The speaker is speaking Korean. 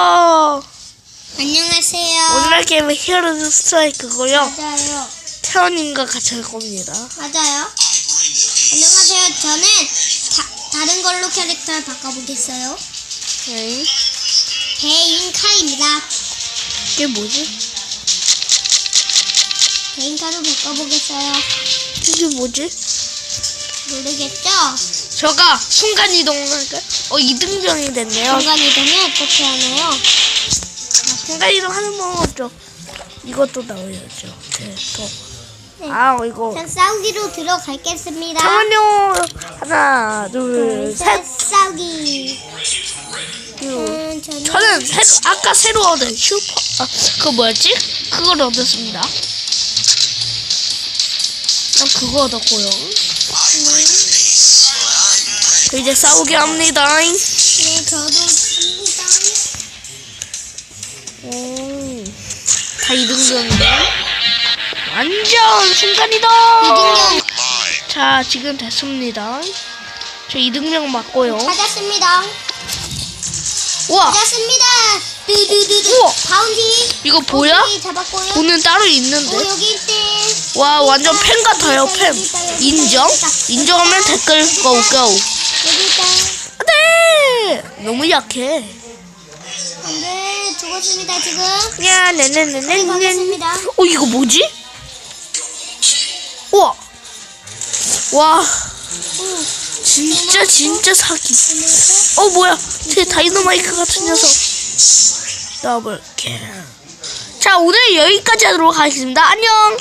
어, 안녕하세요. 오늘의 게임은 히어로즈 스트라이크고요. 맞아요. 태원님과 같이 할 겁니다. 맞아요. 안녕하세요. 저는 다, 다른 걸로 캐릭터를 바꿔보겠어요. 네. 배인카입니다. 이게 뭐지? 배인카로 바꿔보겠어요. 이게 뭐지? 모르겠죠? 저가 순간 이동할까요? 어, 이등병이 됐네요. 중간 이동이 어떻게 하나요? 순간 이동 하는 건 없죠. 이것도 나와야죠. 대포. 네. 아, 이거. 전 싸우기로 들어가겠습니다. 잠깐만요. 하나, 둘, 셋. 셋, 싸우기. 유. 음, 저는 저는 새, 아까 새로 얻은 슈퍼 아 그거 뭐였지? 그걸 얻었습니다. 난 그거 얻었고요. 저 이제 싸우게 합니다. 네, 저도 합니다. 오, 다 이등병인데 완전 순간이동. 이등병 자 지금 됐습니다. 저 이등병 맞고요. 찾았습니다. 우와 찾았습니다. 두두두두. 우와. 바운티. 이거 뭐야? 바운티 잡았고요. 돈은 따로 오, 있는데. 여기 있대. 와 완전 팬 같아요 팬. 인정? 인정하면 댓글 고고. 네 너무 약해. 안돼 죽었습니다 지금. 야, 네네네네. 가겠습니다. 어, 이거 뭐지? 우와. 와, 오, 진짜, 진짜 사기. 어, 뭐야. 제 다이너마이크 같은 녀석. 더블 킬. 자, 오늘 여기까지 하도록 하겠습니다. 안녕.